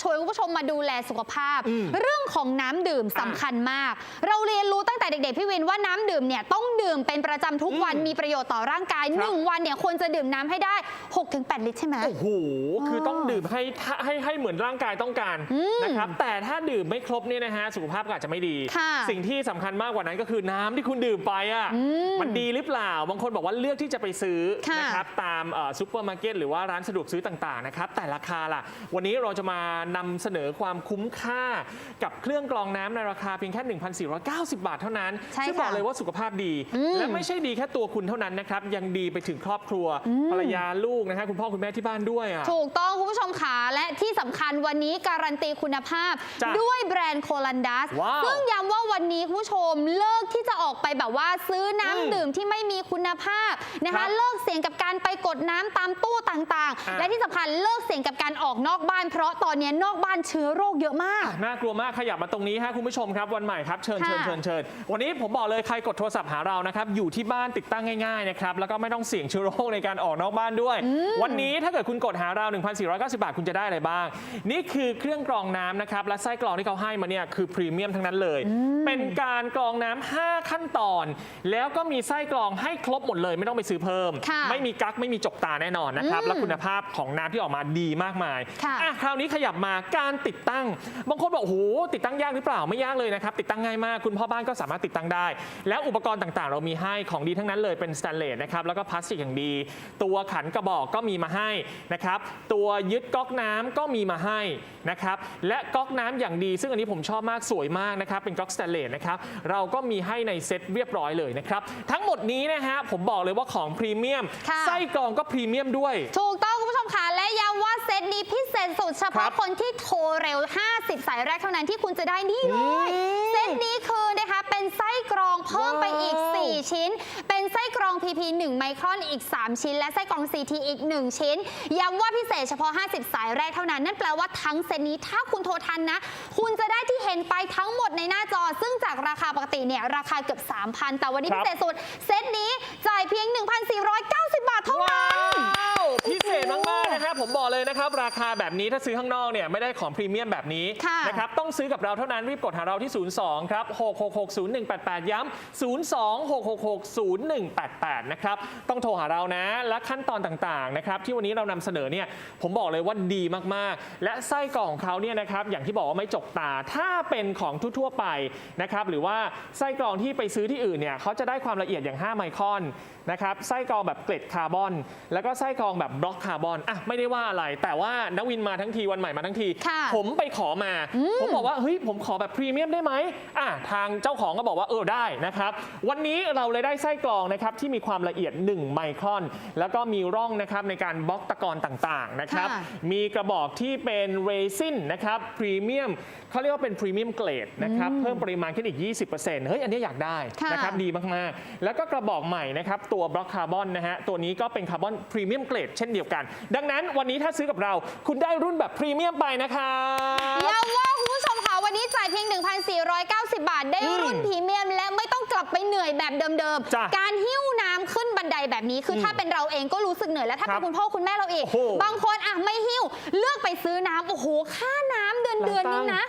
ชวนคุณผู้ชมมาดูแลสุขภาพอืมเรื่องของน้ำดื่มสำคัญมาก เราเรียนรู้ตั้งแต่เด็ก ๆ พี่วินว่าน้ำดื่มเนี่ยต้องดื่มเป็นประจำทุกวันอืมมีประโยชน์ต่อร่างกายครับหนึ่งวันเนี่ยควรจะดื่มน้ำให้ได้ 6-8 ลิตรใช่ไหมโอ้โหคือต้องดื่มให้ให้ให้เหมือนร่างกายต้องการอืมนะครับแต่ถ้าดื่มไม่ครบเนี่ยนะฮะสุขภาพก็อาจจะไม่ดีค่ะสิ่งที่สำคัญมากกว่านั้นก็คือน้ำที่คุณดื่มไปอะอืมมันดีหรือเปล่าบางคนบอกว่าเลือกที่จะไปซื้อค่ะนะครับตามเอ่อซุปเปอร์มาร์เก็ตหรือว่าร้านสะดวกซื้อต่างๆนะครับแต่ราคาล่ะ วันนี้เราจะมานำเสนอความคุ้มค่ากับเครื่องกรองน้ำในราคาเพียงแค่ 1,490 บาทเท่านั้นใช่ซึ่งค่ะบอกเลยว่าสุขภาพดี อืมและไม่ใช่ดีแค่ตัวคุณเท่านั้นนะครับ ยังดีไปถึงครอบครัวภรรยาลูกนะฮะคุณพ่อคุณแม่ที่บ้านด้วยอะ ถูกต้องคุณผู้ชมขาและที่สำคัญวันนี้การันตีคุณภาพ จ้ะด้วยแบรนด์โคลันดัสว้าวซึ่งย้ำว่าวันนี้คุณผู้ชมเลิกที่จะออกไปแบบว่าซื้อน้ำอืมดื่มที่ไม่มีคุณภาพนะครัคะ บเลิกเสี่ยงกับการไปกดน้ำตามตู้ต่างอะ ๆ และที่สำคัญเลิกเสี่ยงกับการออกนอกบ้านเพราะตอนนี้นอกบ้านเชื้อโรคเยอะมาก น่ากลัวมากขยับมาตรงนี้ฮะคุณผู้ชมครับวันใหม่ครับเชิญค่ะเชิญเชิญเชิญวันนี้ผมบอกเลยใครกดโทรศัพท์หาเรานะครับอยู่ที่บ้านติดตั้งง่ายๆนะครับแล้วก็ไม่ต้องเสี่ยงเชื้อโรคในการออกนอกบ้านด้วย วันนี้ถ้าเกิดคุณกดหาเรา 1,490 บาทคุณจะได้อะไรบ้าง นี่คือเครื่องกรองน้ำนะครับและไส้กรองที่เขาให้มาเนี่ยคือพรีเมียมทั้งนั้นเลย เป็นการกรองน้ำ5ขั้นตอน แล้วก็มีไส้กรองให้ครบหมดเลยไม่ต้องไปซื้อเพิ่ม ค่ะไม่มีกั๊กไม่มีจกตาแน่นอนนะครับอืมและคุณภาพของน้ำที่ออกมาดีมากมายค่ะ อะคราวนี้ขยับมาการติดตั้ง บางคนบอกโอ้โหติดตั้งยากหรือเปล่าไม่ยากเลยนะครับติดตั้งง่ายมากคุณพ่อบ้านก็สามารถติดตั้งได้ แล้วอุปกรณ์ต่างๆ เรามีให้ของดีทั้งนั้นเลยเป็นสแตนเลสนะครับแล้วก็พลาสติกอย่างดี ตัวขันกระบอกก็มีมาให้นะครับตัวยึดก๊อกน้ำก็มีมาให้นะครับและก๊อกน้ำอย่างดี ซึ่งอันนี้ผมชอบมากสวยมากนะครับเป็นก๊อกสแตนเลสนะครับเราก็มีให้ในเซ็ตเรียบร้อยเลยนะครับทั้งหมดนี้นะฮะผมบอกเลยว่าของพรีเมียมค่ะไส้กรองก็พรีเมียมด้วย ถูกต้องคุณผู้ชมค่ะและย้ำว่าเซตนี้พิเศษสุดเฉครัพาะบคนที่โทรเร็ว 50 สายแรกเท่านั้นที่คุณจะได้นี่เลยอืมเซตนี้คือนะคะ เป็นไส้กรองเพิ่มไปอีกว้าว4ชิ้น เป็นไส้กรอง PP 1 ไมครอนอีก 3 ชิ้น และไส้กรอง CT อีก 1 ชิ้น ย้ำว่าพิเศษเฉพาะ 50 สายแรกเท่านั้น นั่นแปลว่าทั้งเซตนี้ถ้าคุณโทรทันนะ คุณจะได้ที่เห็นไปทั้งหมดในหน้าจอ ซึ่งจากราคาปกติเนี่ยราคาเกือบ3,000แต่วันนี้ครัพิบเศษสุด เซตนี้จ่ายเพียง 1,490 บาทเท่านั้นว้าว พิเศษมากๆนะครับผมบอกเลยนะครับ ราคาแบบนี้ถ้าซื้อข้างนอกเนี่ยไม่ได้ของพรีเมียมแบบนี้ค่ะนะครับต้องซื้อกับเราเท่านั้นรีบกดหาเราที่ 02 ครับ 6660188 ย้ำ 02-6660188 นะครับ ต้องโทรหาเรานะ และขั้นตอนต่างๆนะครับที่วันนี้เรานำเสนอเนี่ยผมบอกเลยว่าดีมากๆ และไส้กรองของเขาเนี่ยนะครับอย่างที่บอกว่าไม่จกตาถ้าเป็นของทั่วๆไปนะครับหรือว่าไส้กรองที่ไปซื้อที่อื่นเนี่ยเขาจะได้ความละเอียดอย่าง 5 ไมครอนนะครับไส้กรองแบบเกล็ดคาร์บอน แล้วก็ไส้กรองแบบบล็อกคาร์บอนอะไม่ได้ว่าอะไร แต่ว่านวินมาทั้งทีวันใหม่มาทั้งที ค่ะผมไปขอมาผมบอกว่าเฮ้ยผมขอแบบพรีเมียมได้ไหมอะทางเจ้าของก็บอกว่าเออได้นะครับวันนี้เราเลยได้ไส้กรองนะครับที่มีความละเอียด 1 ไมครอน แล้วก็มีร่องนะครับในการบล็อกตะกอนต่างๆนะครับ ค่ะมีกระบอกที่เป็นเรซินนะครับพรีเมียมเขาเรียกว่าเป็นพรีเมียมเกรดนะครับเพิ่มปริมาณขึ้นอีก 20%เฮ้ยอันนี้อยากได้ค่ะ นะครับ ดีมาก ๆ แล้วก็กระบอกใหม่นะครับตัวบล็อกคาร์บอนนะฮะ ตัวนี้ก็เป็นคาร์บอนพรีเมียมเกรดเช่นเดียวกัน ดังนั้นวันนี้ถ้าซื้อกับเรา คุณได้รุ่นแบบพรีเมียมไปนะครับย้ำว่าคุณผู้ชมค่ะวันนี้จ่ายเพียง 1,490 บาท ได้อืมรุ่นพรีเมียม และไม่ต้องกลับไปเหนื่อยแบบเดิมจ้ะๆการหิ้วน้ำขึ้นบันไดแบบนี้ คืออมถ้าเป็นเราเองก็รู้สึกเหนื่อยแล้วถ้าครัเป็นบคุณพ่อคุณแม่เราอีกโอ้โหบางคนอะไม่หิ้วเลือกไปซื้อน้ำโอ้โหค่าน้ำเดือนหลายเดือนตันึงงค์นะ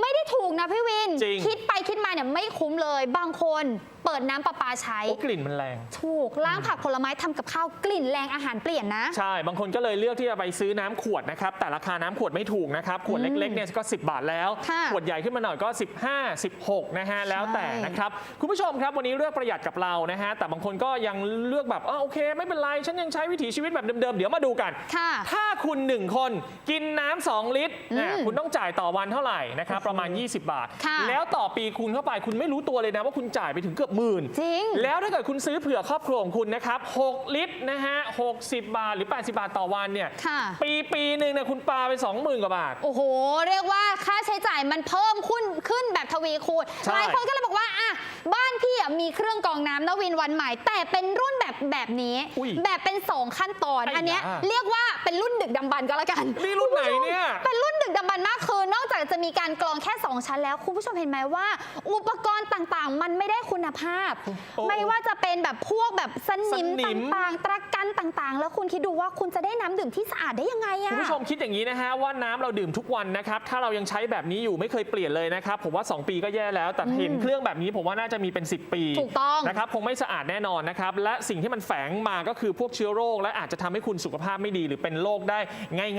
ไม่ได้ถูกนะพี่วิน จริง คิดไปคิดมาเนี่ยไม่คุ้มเลย บางคนเปิดน้ำประปาใช้ โอ้กลิ่นมันแรง ถูกล้างผักผลไม้ทำกับข้าวกลิ่นแรงอาหารเปลี่ยนนะ ใช่ บางคนก็เลยเลือกที่จะไปซื้อน้ำขวดนะครับ แต่ราคาน้ำขวดไม่ถูกนะครับ ขวดเล็กๆเนี่ยก็ 10 บาทแล้ว ค่ะขวดใหญ่ขึ้นมาหน่อยก็ 15 16 นะฮะ แล้วแต่นะครับ คุณผู้ชมครับ วันนี้เลือกประหยัดกับเรานะฮะ แต่บางคนก็ยังเลือกแบบอ๋อโอเค ไม่เป็นไร ฉันยังใช้วิถีชีวิตแบบเดิมๆ เดี๋ยวมาดูกัน ค่ะถ้าคุณ 1 คนกินน้ำ2ลิตรนะอืมคุณต้องจ่ายต่อวันเท่าไหร่นะครับประมาณ 20 บาท ค่ะ แล้วต่อปีคูณเข้าไปคุณไม่รู้ตัวเลยนะว่าคุณจ่ายไปถึงเกือบหมื่น จริง แล้วถ้าเกิดคุณซื้อเผื่อครอบครัวของคุณนะครับ 6 ลิตรนะฮะ 60 บาทหรือ 80 บาทต่อวันเนี่ย ค่ะ ปีปีหนึ่งเนี่ยคุณปาไป 20,000 กว่าบาท โอ้โห เรียกว่าค่าใช้จ่ายมันเพิ่มขึ้นขึ้นแบบทวีคูณ ใช่ หลายคนก็เลยบอกว่าอะบ้านพี่อะมีเครื่องกรองน้ำนวินวันใหม่ แต่เป็นรุ่นแบบแบบนี้ อุ้ยแบบเป็น 2 ขั้นตอน ไอ้อันเนี้ยยา เรียกว่าเป็นรุ่นดึกดำบรรพ์ก็แล้วกัน นี่รุ่นไหนเนี่ย เป็นรุ่นดึกดำบรรพ์มาก คือนอกจากจะมีการกรองแค่ 2 ชั้นแล้ว คุณผู้ชมเห็นไหมว่า อุปกรณ์ต่างๆ มันไม่ได้คุณภาพ โอ้ไม่ว่าจะเป็นแบบพวกแบบสนิมสนิตม่างๆ ตะกันต่างๆ แล้วคุณคิดดูว่าคุณจะได้น้ำดื่มที่สะอาดได้ยังไงอะ คุณผู้ชมคิดอย่างนี้นะฮะว่าน้ำเราดื่มทุกวันนะครับ ถ้าเรายังใช้แบบนี้อยู่ไม่เคยเปลี่ยนเลยนะครับ ผมว่า 2 ปีก็แย่แล้ว แต่เห็นเครื่องแบบนี้ผมว่าน่าจะมีเป็น 10 ปีถูกต้อง นะครับคงไม่สะอาดแน่นอนนะครับ และสิ่งที่มันแฝงมาก็คือพวกเชื้อโรค และอาจจะทำให้คุณสุขภาพไม่ดี หรือเป็นโรคได้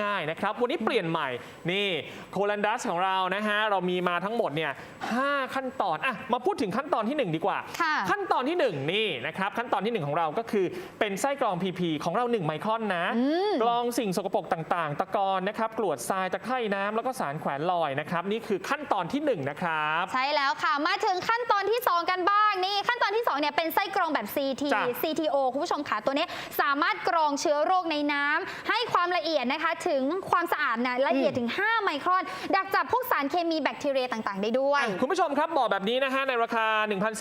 ง่าย ๆ นะครับ วันนี้เปลี่ยนใหม่นี่โคลันดัสของเรานะฮะเรามีมาทั้งหมดเนี่ยห้าขั้นตอนอะมาพูดถึงขั้นตอนทีหนึ่1 ดีกว่า ค่ะขั้นตอนที่หนึ่งนี่นะครับ ขั้นตอนที่หนึ่งของเราก็คือเป็นไส้กรอง PP ของเรา 1 ไมครอนนะกรองสิ่งสกปรกต่างๆ ตะกอนนะครับกรวดทรายตะไคร่น้ำแล้วก็สารแขวนลอยนะครับ นี่คือขั้นตอนที่ 1 นะครับ ใช่แล้วค่ะ มาถึงขั้นตอนที่ 2 กันบ้างนี่ขั้นตอนที่ 2 เนี่ยเป็นไส้กรองแบบ CT จ้ะ CTO คุณผู้ชมค่ะตัวนี้สามารถกรองเชื้อโรคในน้ำให้ความละเอียดนะคะ ถึงความสะอาดนะละเอียดถึง 5 ไมครอนดักจับพวกสารเคมีแบคทีเรียต่างๆ ได้ด้วย คุณผู้ชมครับบอกแบบนี้นะฮะในราคา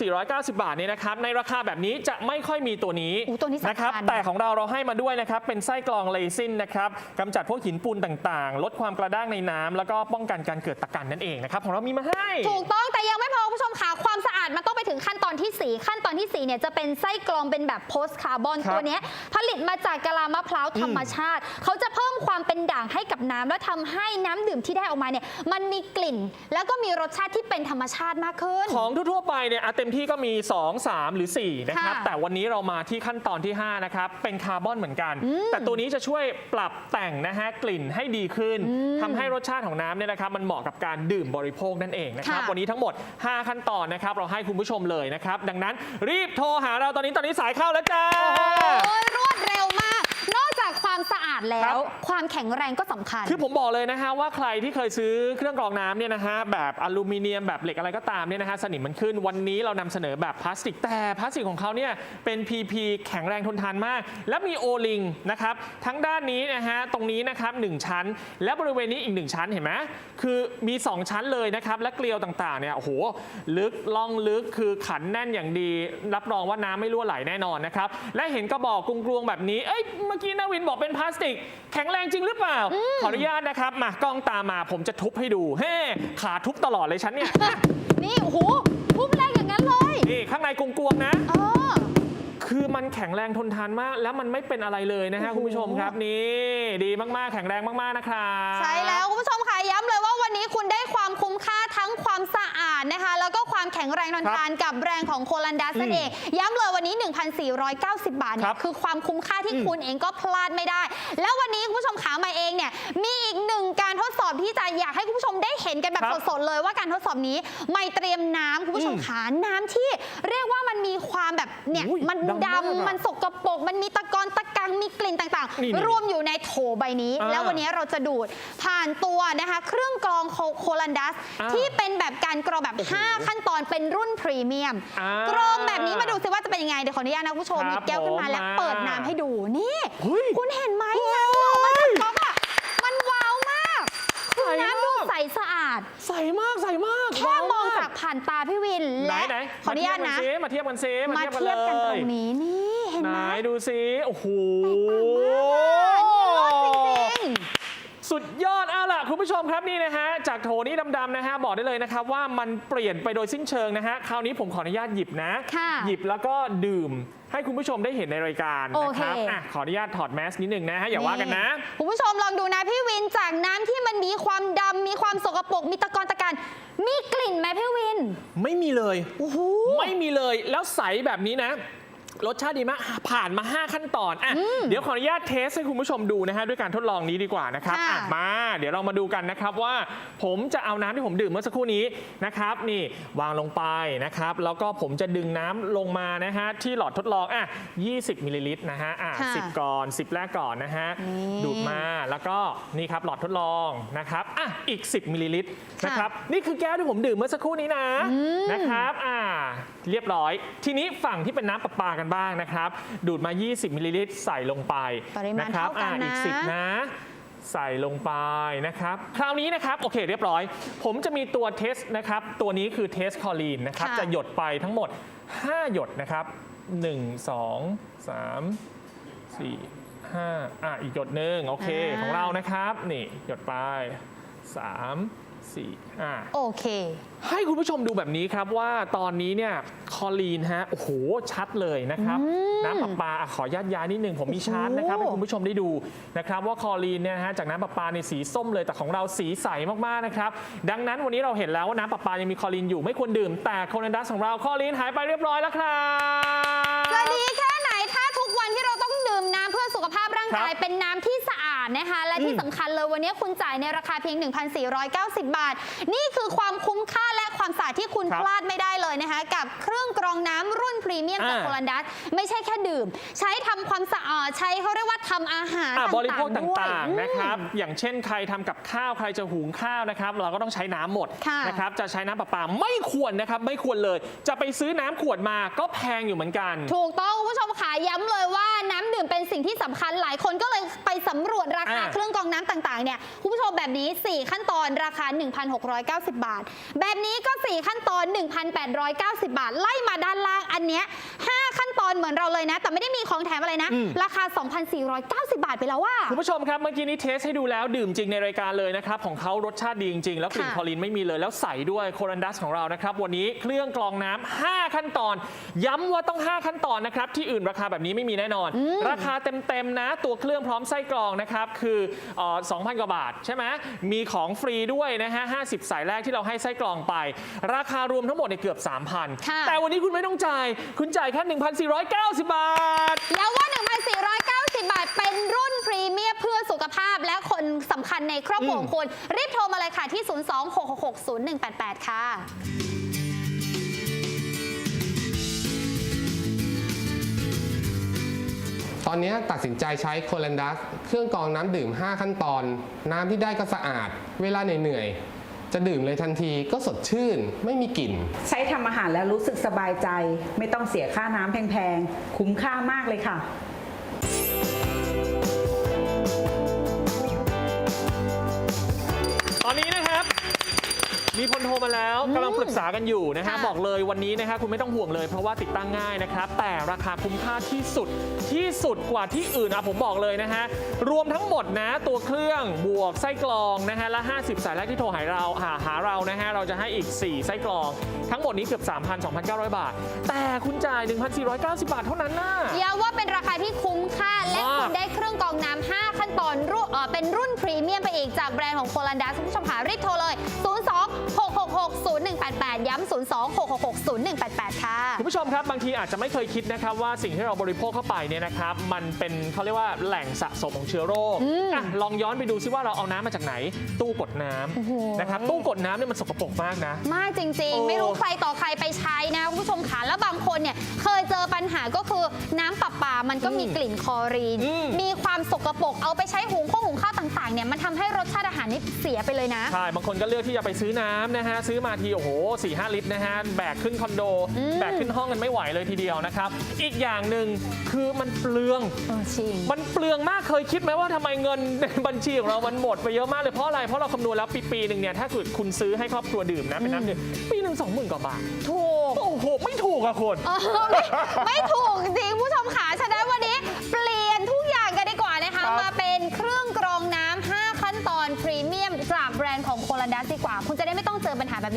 1,490 บาทเนี่ยนะครับในราคาแบบนี้จะไม่ค่อยมีตัวนี้อู้ตัวนี้สำคัญ นะครับแต่ของเราเราให้มาด้วยนะครับเป็นไส้กรองเลซินนะครับกำจัดพวกหินปูนต่างๆ ลดความกระด้างในน้ำแล้วก็ป้องกันการเกิดตะกันนั่นเองนะครับของเรามีมาให้ ถูกต้องแต่ยังไม่พอคุณผู้ชมค่ะความสะอาด มันต้องไปถึงขั้นตอนที่ 4 ขั้นตอนที่ 4 เนี่ยจะเป็นไส้กรองเป็นแบบโพสคาร์บอนครับตัวเนี้ยผลิตมาจากกะลามะพร้าวธรรมชาติ เขาจะเพิ่มความเป็นด่างให้กับน้ำและทำให้น้ำดื่มที่ได้ออกมาเนี่ยมันมีกลิ่น แล้วก็มีรสชาติที่เป็นธรรมชาติมากขึ้น ของทั่วๆไปเนี่ยอะเต็มที่ก็มี 2 3 หรือ 4 นะครับ ค่ะแต่วันนี้เรามาที่ขั้นตอนที่ 5 นะครับ เป็นคาร์บอนเหมือนกันแต่ตัวนี้จะช่วยปรับแต่งนะฮะกลิ่นให้ดีขึ้นทำให้รสชาติของน้ำเนี่ยนะครับ มันเหมาะกับการดื่มบริโภคนั่นเองนะครับ ค่ะ วันนี้ทั้งหมด 5 ขั้นตอนนะครับ เราให้คุณผู้ชมเลยนะครับ ดังนั้นรีบโทรหาเราตอนนี้ตอนนี้สายเข้าแล้วจ้า โอ้ยรวดเร็วมากนอก จากความสะอาดแล้ครัว บ ความแข็งแรงก็สำคัญ คือผมบอกเลยนะฮะว่าใครที่เคยซื้อเครื่องกรองน้ำเนี่ยนะฮะแบบอลูมิเนียมแบบเหล็กอะไรก็ตามเนี่ยนะฮะสนิมมันขึ้นวันนี้เรานำเสนอแบบพลาสติกแต่พลาสติกของเขาเนี่ยเป็น PP แข็งแรงทนทานมาก และมีโอลิงนะครับทั้งด้านนี้นะฮะตรงนี้นะครับหนึ่งชั้น และบริเวณนี้อีกหนึ่งชั้นเห็นไหมคือมี 2 ชั้นเลยนะครับและเกลียวต่างๆเนี่ยโอ้โหลึกล่องลึกคือขันแน่นอย่างดี รับรองว่าน้ำไม่รั่วไหลแน่นอนนะครับและเห็นกระบอกกลวงๆแบบนี้เอ้ยเมื่อกี้นาวินบอกเป็นพลาสติก แข็งแรงจริงหรือเปล่า ขออนุญาตนะครับ มากล้องตามมาผมจะทุบให้ดูเฮ้ขาทุบตลอดเลยฉันเนี่ย นี่โอ้โหพุ่งแรงอย่างนั้นเลย นี่ข้างในกลวงๆนะ เออ คือมันแข็งแรงทนทานมาก แล้วมันไม่เป็นอะไรเลยนะฮะโอ้โหคุณผู้ชมครับนี่ดีมากๆ แข็งแรงมากๆนะครับใช่แล้วคุณผู้ชมค่ะย้ำเลยว่าวันนี้คุณได้ความคุ้มค่าทั้งความสะอาดนะคะ แล้วก็ความแข็งแรงทนทานกับแบรนด์ของโคลันดัสนั่นเองย้ำเลยวันนี้ 1,490 บาทเนี่ครัยบคือความคุ้มค่าที่คุณเองก็พลาดไม่ได้ แล้ววันนี้คุณผู้ชมขามาเองเนี่ยมีอีกหนึ่งการทดสอบที่จะอยากให้คุณผู้ชมได้เห็นกันแบบครับสดๆเลยว่าการทดสอบนี้ไม่เตรียมน้ำคุณผู้ชมอืมขาน้ำที่ เรียกว่ามันมีความแบบเนี่ยอุ้ยมันดำมากดำอะมันสกปรกมันมีตะกอนตะกังมีกลิ่นต่างนี่ๆ รวมอยู่ในโถใบนี้ อ่าแล้ววันนี้เราจะดูดผ่านตัวนะคะเครื่องกรองโคโคลันดัส อ่าที่เป็นแบบการกรองแบบ 5 ขั้นตอนเป็นรุ่นพรีเมียม อ่ากรองแบบนี้มาดูซิว่าจะเป็นยังไง เดี๋ยวขออนุญาตนะคุณผู้ชมหคยิรับบแก้วขึ้นมาผมแล้วเปิดน้ำให้ดูนี่ เฮ้ย คุณเห็นไหมน้ำที่ออกมาจากก๊อกอะมันว้าวมากคือน้ำดู ใสสะอาด ใสมากใสมากแค่ว้วมองจากผ่านตาพี่วินไหนและไหนขออนุญาตนะมาเทียบกันซิมามาเทียบกันเทียบกันตเลรยงนี้นี่เห็นไหนไหมดูซิโอ้โห แตกต่างมากอะนี่รสจริงๆ สุดยอดเอาล่ะคุณผู้ชมครับนี่นะฮะจากโถนี้ดำๆนะฮะบอกได้เลยนะครับว่ามันเปลี่ยนไปโดยสิ้นเชิงนะฮะคราวนี้ผมขออนุญาตหยิบนะ ค่ะหยิบแล้วก็ดื่มให้คุณผู้ชมได้เห็นในรายการโอนะเคครับอะขออนุญาตถอดแมสนิดหนึ่งนะฮะอย่าว่ากันนะ คุณผู้ชมลองดูนะพี่วินจากน้ำที่มันมีความดำมีความสกปรกมีตะกอนตะกัน มีกลิ่นไหมพี่วิน ไม่มีเลย โอ้โห ไม่มีเลยแล้วใสแบบนี้นะ รสชาติดีมากผ่านมา 5 ขั้นตอนอะเดี๋ยวขออนุญาตเทสให้คุณผู้ชมดูนะฮะด้วยการทดลองนี้ดีกว่านะครับค่ะอะมา เดี๋ยวเรามาดูกันนะครับว่าผมจะเอาน้ำที่ผมดื่มเมื่อสักครู่นี้นะครับนี่วางลงไปนะครับ แล้วก็ผมจะดึงน้ำลงมานะฮะที่หลอดทดลองอะ20มิลลิลิตรนะฮะอะค่ะ10ก่อน 10 แรกก่อนนะฮะนี่ดูดมาแล้วก็นี่ครับหลอดทดลองนะครับอะอีก 10มิลลิลิตรนะครับ นี่คือแก้วที่ผมดื่มเมื่อสักครู่นี้นะนะครับ อ่า เรียบร้อย ทีนี้ฝั่งที่เป็นน้ำประปากันบ้างนะครับ ดูดมา 20มิลลิลิตรใส่ลงไปปริมาณครัเท่ากันอ่าอีก นะ 10 นะ ใส่ลงไปนะครับ คราวนี้นะครับโอเคเรียบร้อย ผมจะมีตัวเทสนะครับ ตัวนี้คือเทสคอลีนนะครับ ค่ะจะหยดไปทั้งหมด 5 หยดนะครับ 1 2 3 4 5อะอีกหยดหนึ่งโอเค อ่า ของเรานะครับ นี่หยดไป 3 4อะโอเค ให้คุณผู้ชมดูแบบนี้ครับว่าตอนนี้เนี่ยคอลีนฮะโอ้โหชัดเลยนะครับน้ำประปาอะขอยัดย้ายนิดนึงผมมีชาร์ตนะครับโอ้ให้โห คุณผู้ชมได้ดูนะครับว่าคอลีนเนี่ยนะฮะจากน้ำประปาในสีส้มเลยแต่ของเราสีใสมากๆนะครับดังนั้นวันนี้เราเห็นแล้วว่าน้ำประปายังมีคอลีนอยู่ไม่ควรดื่ม แต่โคนันดัสของเราคอลีนหายไปเรียบร้อยแล้วครับ จะดีแค่ไหนถ้าทุกวันที่เราต้องดื่มน้ำเพื่อสุขภาพร่างกายครับ เป็นน้ำที่สะ อาดนะคะและที่อืมสำคัญเลยวันนี้คุณจ่ายในราคาเพียง 1,490 บาท นี่คือความคุ้มค่าและความสะอาดที่คุณครับพลาดไม่ได้เลยนะคะ กับเครื่องกรองน้ำรุ่นพรีเมียมจากอ่า โคลันดัสไม่ใช่แค่ดื่ม ใช้ทำความสะอาดใช้เขาเรียกว่าทำอาหารอะต่างๆบริโภคด้วย ต่างๆนะครับอืมอย่างเช่นใครทำกับข้าวใครจะหุงข้าวนะครับ เราก็ต้องใช้น้ำหมดค่ะนะครับ จะใช้น้ำประปาไม่ควรนะครับ ไม่ควรเลย จะไปซื้อน้ำขวดมาก็แพงอยู่เหมือนกัน ถูกต้องคุณผู้ชมขาย้ำเลยว่าน้ำดื่มเป็นสิ่งที่สำคัญหลายคนก็เลยไปสำรวจราคาอ่าเครื่องกรองน้ำต่างๆเนี่ยคุณผู้ชมแบบนี้ 4 ขั้นตอนราคา 1,690 บาท แบบนี้ก็ 4 ขั้นตอน 1,890 บาท ไล่มาด้านล่างอันเนี้ย5ขั้นตอนเหมือนเราเลยนะ แต่ไม่ได้มีของแถมอะไรนะ อืม ราคา 2,490 บาทไปแล้วว่า คุณผู้ชมครับ เมื่อกี้นี้เทสให้ดูแล้วดื่มจริงในรายการเลยนะครับ ของเขารสชาติดีจริง ๆ แล้วกลิ่นค่ะคลอรีนไม่มีเลยแล้วใสด้วยโครันดัสของเรานะครับ วันนี้เครื่องกรองน้ำ5ขั้นตอน ย้ำว่าต้อง 5 ขั้นตอนนะครับ ที่อื่นราคาแบบนี้ไม่มีแน่นอน ราคาเต็ม ๆ นะ ตัวเครื่องพร้อมไส้กรองนะครับคือเอ่อ2,000 กว่าบาทใช่ไหมมีของฟรีด้วยนะฮะ 50 สายแรกที่เราให้ไส้กรองไป ราคารวมทั้งหมดเนี่ยเกือบ 3,000ค่ะแต่วันนี้คุณไม่ต้องจ่าย คุณจ่ายแค่ 1,490 บาท แล้วว่า 1,490 บาท เป็นรุ่นพรีเมียมเพื่อสุขภาพและคนสำคัญในครอบครัวของคุณ รีบโทรมาเลยค่ะที่ 026660188 ค่ะ ตอนนี้ตัดสินใจใช้โคลันดัสเครื่องกรองน้ำดื่ม 5 ขั้นตอน น้ำที่ได้ก็สะอาด เวลาเหนื่อยๆจะดื่มเลยทันทีก็สดชื่น ไม่มีกลิ่น ใช้ทำอาหารแล้วรู้สึกสบายใจ ไม่ต้องเสียค่าน้ำแพงๆ คุ้มค่ามากเลยค่ะ มีคนโทรมาแล้วกำลังปรึกษากันอยู่นะฮะค่ะบอกเลยวันนี้นะฮะคุณไม่ต้องห่วงเลย เพราะว่าติดตั้งง่ายนะครับ แต่ราคาคุ้มค่าที่สุดที่สุดกว่าที่อื่นอะผมบอกเลยนะฮะรวมทั้งหมดนะ ตัวเครื่องบวกไส้กรองนะฮะและ 50 สายแรกที่โทรหาเราหาหาเรานะฮะเราจะให้อีก 4 ไส้กรอง ทั้งหมดนี้เกือบ 3,000 2,900 บาท แต่คุณจ่าย 1,490 บาทเท่านั้นน่ะ ย้ำว่าเป็นราคาที่คุ้มค่า และมาก คุณได้เครื่องกรองน้ำ 5 ขั้นตอนรุ่นเอ่อเป็นรุ่นพรีเมียมไปอีกจากแบรนด์ของโคลันดัสคุณผู้ชมค่ะรีบโทรเลย 02-666-0188 ย้ำ 02-666-0188 ค่ะ คุณผู้ชมครับบางทีอาจจะไม่เคยคิดนะครับว่าสิ่งที่เราบริโภคเข้าไปเนี่ยนะครับมันเป็นเขาเรียกว่าแหล่งสะสมของเชื้อโรคอืมอะลองย้อนไปดูซิว่าเราเอาน้ำมาจากไหน ตู้กดน้โอ้โหำนะครับตู้กดน้ำเนี่ยมันสกปรกมากนะ มากจริงโอ้ ๆ ไม่รู้ใครต่อใครไปใช้นะคุณผู้ชมค่ะแล้วบางคนเนี่ยเคยเจอปัญหาก็คือน้ำประปามันก็มีอืมกลิ่นคลอรีน อืม มีความสกปรกเอาไปใช้หุงข้าวหุงข้าวต่างๆเนี่ยมันทำให้รสชาติอาหารนี่เสียไปเลยนะ ใช่ บางคนก็เลือกที่จะไปซื้อน้ำนะฮะ ซื้อมาที โอ้โห4ี่หลิตรนะฮะแบกขึ้นคอนโด อืม แบกขึ้นห้องกันไม่ไหวเลยทีเดียวนะครับ อีกอย่างหนึ่งคือมันเปลือง เออจริง มันเปลืองมากเคยคิดไหมว่าทำไมเงินในบัญชีของเรา มันหมดไปเยอะมากเลยเพราะอะไร เพราะเราคำนวณแล้วปีปีหนึ่งเนี่ยถ้าเกิดคุณซื้อให้ครอบครัวดื่มนะเป็นน้ำดื่มปีหนึ่งสองหมื่นกว่าบาทถูก โอ้โห ไม่ถูกอะคุณ เออไม่ไม่ถูกจริงผู้ชมขาฉะ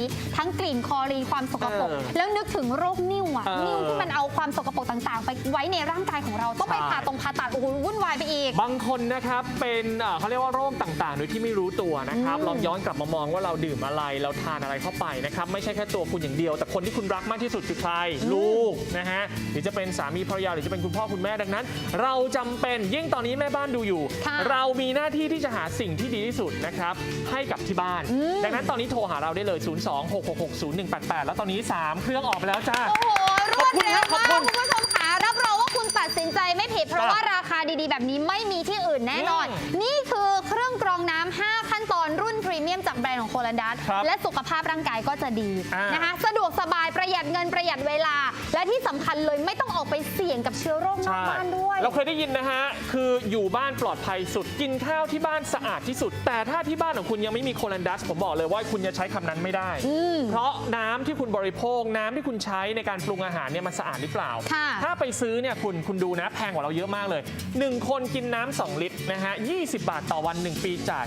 นี้ ทั้งกลิ่นคลอรีนความสกปรกเออแล้วนึกถึงโรคนิ่วอะเออ นิ่วที่มันเอาความสกปรกต่างๆ ไปไว้ในร่างกายของเราต้องไปใช่ผ่าตรงผ่าตัดโอ้โหวุ่นวายไปอีก บางคนนะครับเป็นเอ่อเขาเรียกว่าโรคต่างๆ โดยที่ไม่รู้ตัวนะครับอืมลองย้อนกลับมามองว่าเราดื่มอะไรเราทานอะไรเข้าไปนะครับไม่ใช่แค่ตัวคุณอย่างเดียว แต่คนที่คุณรักมากที่สุดคือใครลูกนะฮะหรือจะเป็นสามีภรรยาหรือจะเป็นคุณพ่อคุณแม่ดังนั้น เราจำเป็นยิ่งตอนนี้แม่บ้านดูอยู่ ค่ะเรามีหน้าที่ที่จะหาสิ่งที่ดีที่สุดนะครับให้กับที่บ้านอืมดังนั้นตอนนี้โทรหาเราได้เลย026660188 แล้วตอนนี้ 3 เครื่องออกไปแล้วจ้า โอ้โหรวดเร็วขอบมากคุณคุณผู้ชมค่ะรับรองว่าคุณตัดสินใจไม่ผิด เพราะครับว่าราคาดีๆ แบบนี้ไม่มีที่อื่นแน่นอน อืม นี่คือเครื่องกรองน้ำ5ขั้ นตอนรุ่นพรีเมียมจากแบรนด์ของโคลันดัสครับและสุขภาพร่างกายก็จะดีอ่านนะคะสะดวกสบายประหยัดเงินประหยัดเวลา และที่สำคัญเลยไม่ต้องออกไปเสี่ยงกับเชื้อโรคนอกบ้านด้วย เราเคยได้ยินนะฮะ คืออยู่บ้านปลอดภัยสุด กินข้าวที่บ้านสะอาดที่สุด แต่ถ้าที่บ้านของคุณยังไม่มีโคลันดัส ผมบอกเลยว่าคุณจะใช้คำนั้นไม่ได้ อืมเพราะน้ำที่คุณบริโภค น้ำที่คุณใช้ในการปรุงอาหารเนี่ยมันสะอาดหรือเปล่า ค่ะ ถ้าไปซื้อเนี่ยคุณคุณดูนะแพงกว่าเราเยอะมากเลย 1 คนกินน้ำ2ลิตรนะฮะ 20 บาทต่อวัน 1 ปีจ่าย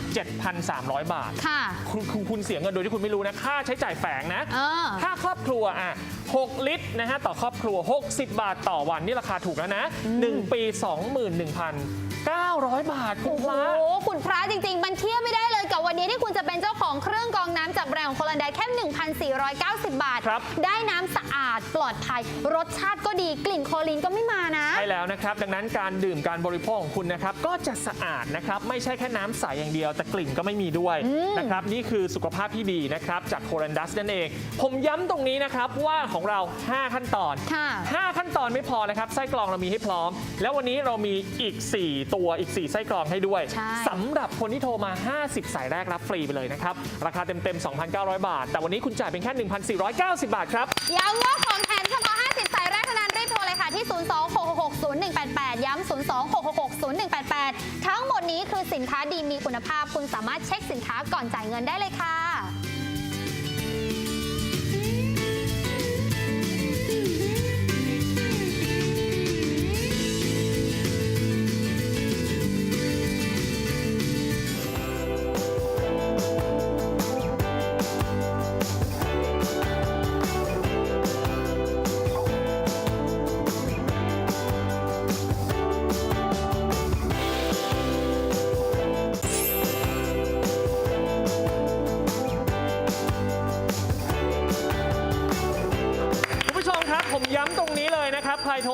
7,300 บาท ค่ะ คุณคุณคุณเสียเงินโดยที่คุณไม่รู้นะค่าใช้จ่ายแฝงนะ เออ ถ้าครอบครัวอะ 6 ลิตรนะฮะต่อครอบครัว 60 บาทต่อวันนี่ราคาถูกแล้วนะ 1 ปี 21,900 บาทคุโอ้ณโหพระ คุณพระจริง ๆ มันเทียบไม่ได้เลยกับวันนี้ที่คุณจะเป็นเจ้าของเครื่องกรองน้ำจากแบรนด์ของโคลันไดแค่ 1,490 บาท ครับ ได้น้ำสะอาดปลอดภัย รสชาติก็ดีกลิ่นคลอรีนก็ไม่มานะ ใช่แล้วนะครับ ดังนั้นการดื่มการบริโภคของคุณนะครับ ก็จะสะอาดนะครับ ไม่ใช่แค่น้ำใสอย่างเดียว แต่กลิ่นก็ไม่มีด้วยอืมนะครับ นี่คือสุขภาพที่ดีนะครับ จากโคลันดัสนั่นเอง ผมย้ำตรงนี้นะครับ ว่าของเรา 5 ขั้นตอน ค่ะ 5 ขั้นตอนไม่พอนะครับ ไส้กรองเรามีให้พร้อม แล้ววันนี้เรามีอีก 4ตัวอีก 4 ไส้กรองให้ด้วยใช่สำหรับคนที่โทรมา 50 สายแรกรับฟรีไปเลยนะครับ ราคาเต็มๆ 2,900 บาท แต่วันนี้คุณจ่ายเป็นแค่ 1,490 บาทครับ ย้ำว่าของแถมเฉพาะ 50 สายแรกเท่านั้นรีบโทรเลยค่ะที่ 026660188 ย้ำ 026660188 ทั้งหมดนี้คือสินค้าดีมีคุณภาพ คุณสามารถเช็คสินค้าก่อนจ่ายเงินได้เลยค่ะ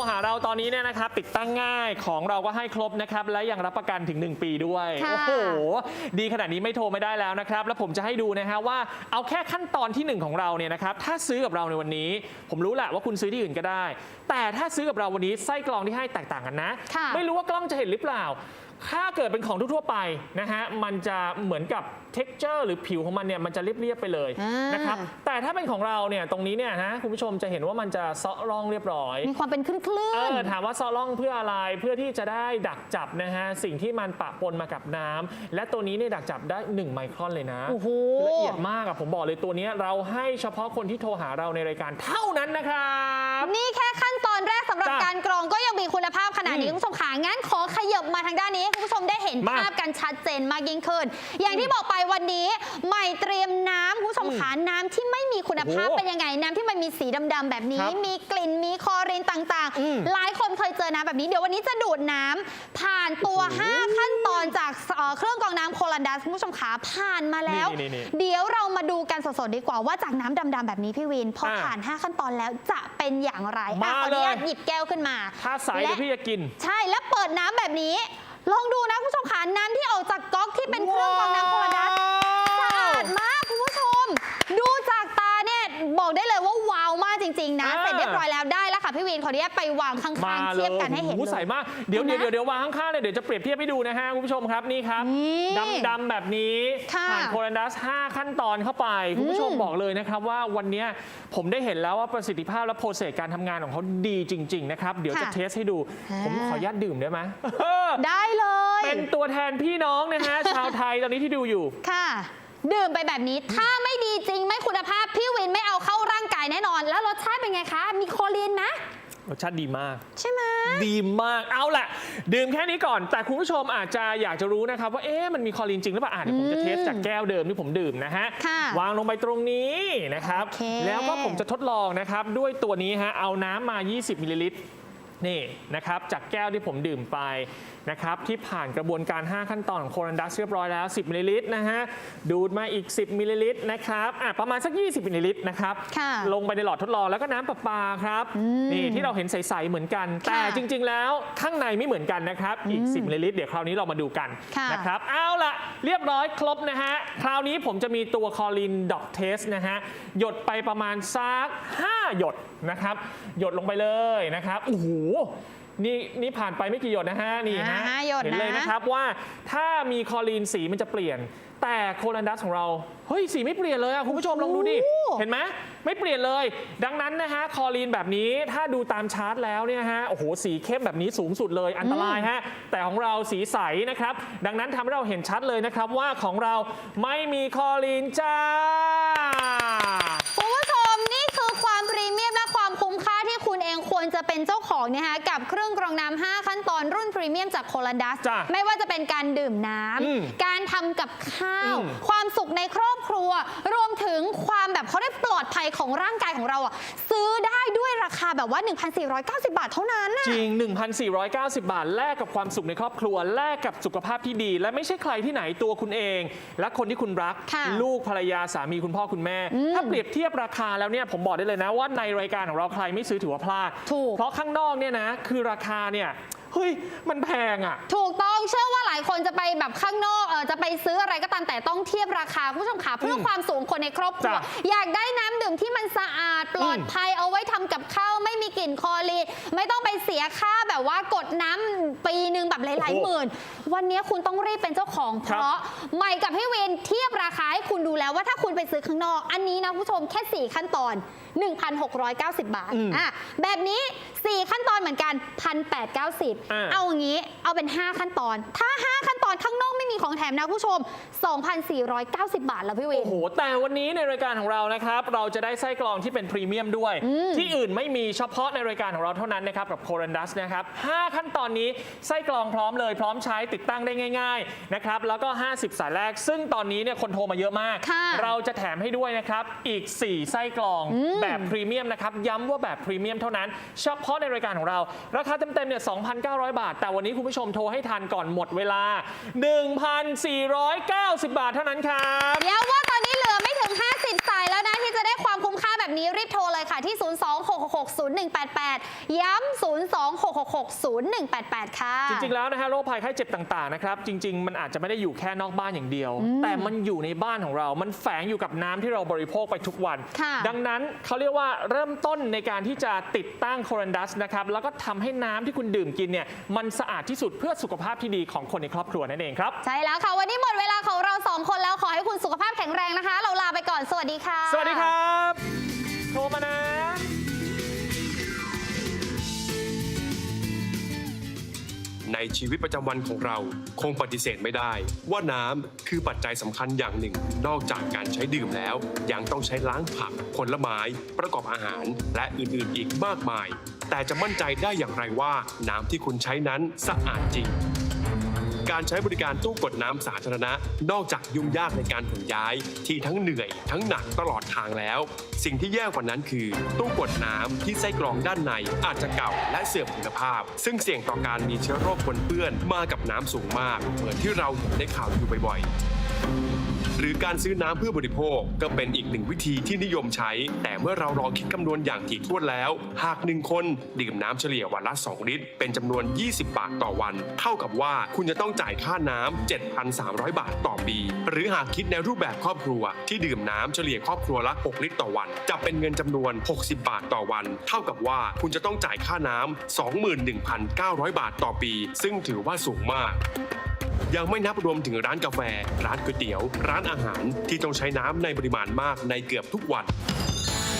หาเราตอนนี้เนี่ยนะครับติดตั้งง่ายของเราก็ให้ครบนะครับ และยังรับประกันถึง 1 ปีด้วย ค่ะ โอ้โห ดีขนาดนี้ไม่โทรไม่ได้แล้วนะครับ แล้วผมจะให้ดูนะฮะว่าเอาแค่ขั้นตอนทีหนึ่1 ของเราเนี่ยนะครับ ถ้าซื้อกับเราในวันนี้ ผมรู้แหละว่าคุณซื้อที่อื่นก็ได้ แต่ถ้าซื้อกับเราวันนี้ไส้กรองที่ให้แตกต่างกันนะ ค่ะ ไม่รู้ว่ากล้องจะเห็นหรือเปล่า ถ้าเกิดเป็นของทั่วๆไปนะฮะมันจะเหมือนกับ t e x t อร์หรือผิวของมันเนี่ยมันจะเรียบๆไปเลยอ่าน นะครับแต่ถ้าเป็นของเราเนี่ยตรงนี้เนี่ยนะคุณผู้ชมจะเห็นว่ามันจะเซาะร่องเรียบร้อย มีความเป็นคลื่นเอๆอถามว่าเซาะร่องเพื่ออะไรเพื่อที่จะได้ดักจับนะฮะสิ่งที่มันปะปนมากับน้ำและตัวนี้เนี่ยดักจับได้ 1 ไมครอนเลยนะโอ้โห ละเอียดมากอะผมบอกเลยตัวเนี้ยเราให้เฉพาะคนที่โทรหาเราในรายการเท่านั้นนะครับ นี่แค่ขั้น ตอนแรกสำหรับจ้ะการกรองก็ยังมีคุณภาพขนาดนี้อืมคุณผู้ชมขางั้นขอขยับมาทางด้านนี้ให้คุณผู้ชมได้เห็นมาภาพกันชัดเจนมากยิ่งขึ้น อย่างที่บอกไปวันนี้ใหม่เตรียมน้ำคุณผู้ชมขาน้ำที่ไม่มีคุณภาพโอ้โหเป็นยังไงน้ำที่มันมีสีดำๆแบบนี้ ครับมีกลิ่นมีคลอรีนต่างอืม ๆ หลายคนเคยเจอน้ำแบบนี้เดี๋ยววันนี้จะดูดน้ำผ่านตัวโอ้โห5ขั้นตอนจากเอ่อเครื่องกรองน้ำโคลันดัสคุณผู้ชมขาผ่านมาแล้ว นี่นี่นี่เดี๋ยวเรามาดูกันสดๆดีกว่าว่าจากน้ำดำๆแบบนี้พี่วินพออ่าผ่าน 5 ขั้นตอนแล้วจะเป็นอย่างไรอะมาขออนุญาตเลยหยิบแก้วขึ้นมาถ้าใสและเดี๋ยวพี่จะกิน ใช่แล้วเปิดน้ำแบบนี้ ลองดูนะคุณผู้ชมขาน้ำที่ออกจากก๊อกที่เป็นเครื่องกรองน้ำโคลาดัสสะอาดมากคุณผู้ชม ดูจากตาเนี่ยบอกได้เลยว่าว้าวมากจริง ๆ นะอ่าเสร็จเรียบร้อยแล้วได้แล้ว ค่ะพี่วินขออนุญาตไปวางข้มาางๆเลเทียยบกันให้เห็นโอ้โหเลใสยมากเดี๋ยวเห็เดี๋ยนวไหมเดี๋ยวเดี๋ยววางข้างๆเลยเดี๋ยวจะเปรียบเทียบให้ดูนะฮะคุณผู้ชมครับนี่ครับนี่ดำดำๆแบบนี้ค่ะผ่านโคลันดัส 5 ขั้นตอนเข้าไปคุณผู้ชมอืมบอกเลยนะครับว่าวันเนี้ยผมได้เห็นแล้วว่าประสิทธิภาพและโปรเซสการทำงานของเขาดีจริง ๆ นะครับ เดี๋ยวจะค่ะเทสให้ดูอ่าผมขออนุญาตดื่มได้ไหมได้เลย เป็นตัวแทนพี่น้องนะฮะชาวไทยตอนนี้ที่ดูอยู่ค่ะ ดื่มไปแบบนี้ถ้าไม่ดีจริงไม่คุณภาพพี่วินไม่ แน่นอน แล้วรสชาติเป็นไงคะ มีโคลีนไหมรสชาติดีมาก ใช่ไหม ดีมากเอาล่ะ ดื่มแค่นี้ก่อน แต่คุณผู้ชมอาจจะอยากจะรู้นะครับ ว่าเอ๊ะมันมีคอลีนจริงหรือเปล่าอะเดี๋ยวผมจะเทสจากแก้วเดิมที่ผมดื่มนะฮะ ค่ะวางลงไปตรงนี้นะครับ โอเค แล้วก็ผมจะทดลองนะครับ ด้วยตัวนี้ฮะเอาน้ำมา 20มิลลิลิตร นี่นะครับจากแก้วที่ผมดื่มไปนะครับที่ผ่านกระบวนการ 5 ขั้นตอนของโครันดัสเรียบร้อยแล้ว 10มิลลิลิตรนะฮะดูดมาอีก 10มิลลิลิตรนะครับอะประมาณสัก 20มิลลิลิตรนะครับค่ะลงไปในหลอดทดลองแล้วก็น้ำประปาครับนี่ที่เราเห็นใสๆเหมือนกัน แต่จริง ๆ แล้วข้างในไม่เหมือนกันนะครับอีก 10มิลลิลิตรเดี๋ยวคราวนี้เรามาดูกันค่ะนะครับเอาละเรียบร้อยครบนะฮะคราวนี้ผมจะมีตัวคอลินดอกเทสนะฮะหยดไปประมาณสัก5หยดนะครับ หยดลงไปเลยนะครับโอ้โหนี่นี่ผ่านไปไม่กี่หยดนะฮะนี่ฮะอ่าห้าหยดเห็นเลยนะนะครับว่าถ้ามีคอลีนสีมันจะเปลี่ยน แต่โคลันดัสของเราเฮ้ยสีไม่เปลี่ยนเลยอะคุณผู้ชมลองดูดิโอ้โหเห็นไหมไม่เปลี่ยนเลย ดังนั้นนะฮะคอลีนแบบนี้ถ้าดูตามชาร์ตแล้วเนี่ยฮะโอ้โหสีเข้มแบบนี้สูงสุดเลยอันตรายฮะแต่ของเราสีใสนะครับ ดังนั้นทำให้เราเห็นชัดเลยนะครับว่าของเราไม่มีคอลีนจ้า คุณผู้ชมนี่คือความพรีเมียมและความคุ้มค่าที่คุณเองควรจะเป็นเจ้าของนะคะกับเครื่องกรองน้ำ5ขั้นตอนรุ่นพรีเมียมจากโคลันดัส จ้ะไม่ว่าจะเป็นการดื่มน้อืมำการทำกับข้าว อืม ความสุขในครอบครัว รวมถึงความแบบเขาได้ปลอดภัยของร่างกายของเราอะซื้อได้ด้วยราคาแบบว่า 1,490 บาทเท่านั้นน่ะ จริง 1,490 บาท แลกกับความสุขในครอบครัว แลกกับสุขภาพที่ดี และไม่ใช่ใครที่ไหนตัวคุณเอง และคนที่คุณรัก ค่ะลูกภรรยาสามีคุณพ่อคุณแม่ถ้าเปรียบเทียบราคาแล้วเนี่ยผมบอกได้เลยนะว่าในรายการของเราใครไม่ซื้อถือว่าพลาดถูก เพราะข้างนอกเนี่ยนะ คือราคาเนี่ยเฮ้ยมันแพงอะ ถูกต้องเชื่อว่าหลายคนจะไปแบบข้างนอกเออจะไปซื้ออะไรก็ตามแต่ต้องเทียบราคาคุณผู้ชมขาเพื่อความสูงคนในครอบครัวจ้ะอยากได้น้ำดื่มที่มันสะอาดปลอดภัยเอาไว้ทำกับข้าวไม่มีกลิ่นคลอรีนไม่ต้องไปเสียค่าแบบว่ากดน้ำปีหนึ่งแบบหลายโอ้ๆโห หมื่น วันนี้คุณต้องรีบเป็นเจ้าของเพครับ ราะใหม่กับพี่เวนเทียบราคาให้คุณดูแล้วว่าถ้าคุณไปซื้อข้างนอก อันนี้นะคุณผู้ชมแค่ 4 ขั้นตอน 1,690 บาทอะแบบนี้ 4 ขั้นตอนเหมือนกัน 1,890 อ่า เอาอย่างนี้เอาเป็น 5 ขั้นตอน ถ้า5 ขั้นตอนข้างนอกไม่มีของแถมนะผู้ชม 2,490 บาทแล้วพี่เวโอ้นโห แต่วันนี้ในรายการของเรานะครับ เราจะได้ไส้กรองที่เป็นพรีเมียมด้วยที่อื่นไม่มีเฉพาะในรายการของเราเท่านั้นนะครับกับโครันดัสนะครับ 5 ขั้นตอนนี้ไส้กรองพร้อมเลยพร้อมใช้ติดตั้งได้ง่ายๆนะครับแล้วก็ 50 สายแรก ซึ่งตอนนี้เนี่ยคนโทรมาเยอะมาก ค่ะเราจะแถมให้ด้วยนะครับอีก 4 ไส้กรองแบบพรีเมียมนะครับย้ำว่าแบบพรีเมียมเท่านั้น เฉพาะในรายการของเรา ราคาเต็มๆเนี่ย2,900 บาท แต่วันนี้คุณผู้ชมโทรให้ทันก่อนหมดเวลา1,490 บาทเท่านั้นครับ เดี๋ยวว่าตอนนี้เหลือไม่ถึง 50 สายแล้วนะที่จะ แบบนี้รีบโทรเลยค่ะที่ 026660188 ย้ำ026660188 ค่ะ จริง ๆ แล้วนะฮะโรคภัยไข้เจ็บต่างๆนะครับจริง ๆ มันอาจจะไม่ได้อยู่แค่นอกบ้านอย่างเดียว แต่มันอยู่ในบ้านของเรา มันแฝงอยู่กับน้ำที่เราบริโภคไปทุกวัน ค่ะดังนั้นเขาเรียกว่าเริ่มต้นในการที่จะติดตั้งโครันดัสนะครับแล้วก็ทำให้น้ำที่คุณดื่มกินเนี่ยมันสะอาดที่สุดเพื่อสุขภาพที่ดีของคนในครอบครัวนั่นเองครับ ใช่แล้วค่ะ วันนี้หมดเวลาของเราสองคนแล้วขอให้คุณสุขภาพแข็งแรงนะคะ เราลาไปก่อน สวัสดีค่ะ สวัสดีครับโทรมานะ ในชีวิตประจำวันของเราคงปฏิเสธไม่ได้ ว่าน้ำคือปัจจัยสำคัญอย่างหนึ่ง นอกจากการใช้ดื่มแล้ว ยังต้องใช้ล้างผักผลไม้ ประกอบอาหาร และอื่นๆอีกมากมาย แต่จะมั่นใจได้อย่างไรว่า น้ำที่คุณใช้นั้นสะอาดจริง การใช้บริการตู้กดน้ำสาธารณะ นอกจากยุ่งยากในการขนย้ายที่ทั้งเหนื่อยทั้งหนักตลอดทางแล้ว สิ่งที่แย่กว่านั้นคือ ตู้กดน้ำที่ไส้กรองด้านในอาจจะเก่าและเสื่อมคุณภาพ ซึ่งเสี่ยงต่อการมีเชื้อโรคปนเปื้อนมากับน้ำสูงมาก เหมือนที่เราเห็นในข่าวอยู่บ่อยๆ หรือการซื้อน้ำเพื่อบริโภคก็เป็นอีกหนึ่งวิธีที่นิยมใช้ แต่เมื่อเราลองคิดคำนวณอย่างถี่ถ้วนแล้ว หากหนึ่งคนดื่มน้ำเฉลี่ยวันละ 2 ลิตร เป็นจำนวน 20 บาทต่อวัน เท่ากับว่าคุณจะต้องจ่ายค่าน้ำ 7,300 บาทต่อปี หรือหากคิดในรูปแบบครอบครัว ที่ดื่มน้ำเฉลี่ยครอบครัวละ 6 ลิตรต่อวัน จะเป็นเงินจำนวน 60 บาทต่อวัน เท่ากับว่าคุณจะต้องจ่ายค่าน้ำ 21,900 บาทต่อปี ซึ่งถือว่าสูงมาก ยังไม่นับรวมถึงร้านกาแฟ ร้านก๋วยเตี๋ยว ร้านอาหารที่ต้องใช้น้ำในปริมาณมากในเกือบทุกวัน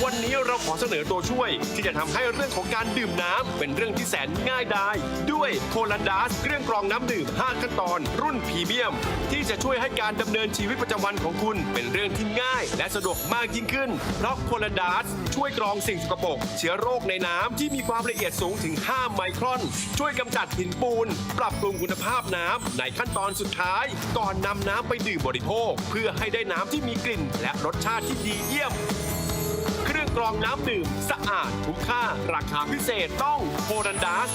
วันนี้เราขอเสนอตัวช่วย ที่จะทำให้เรื่องของการดื่มน้ำเป็นเรื่องที่แสนง่ายได้ด้วยโคลันดัสเครื่องกรองน้ำดื่ม 5 ขั้นตอน รุ่นพรีเมียม ที่จะช่วยให้การดำเนินชีวิตประจำวันของคุณ เป็นเรื่องที่ง่าย และสะดวกมากยิ่งขึ้น เพราะโคลันดัสช่วยกรองสิ่งสกปรกเชื้อโรคในน้ำที่มีความละเอียดสูงถึง 5 ไมครอน ช่วยกำจัดหินปูน ปรับปรุงคุณภาพน้ำในขั้นตอนสุดท้าย ก่อนนำน้ำไปดื่มบริโภค เพื่อให้ได้น้ำที่มีกลิ่น และรสชาติที่ดีเยี่ยม กรองน้ำดื่ม สะอาดคุ้มค่า ราคาพิเศษต้องโพดันดัส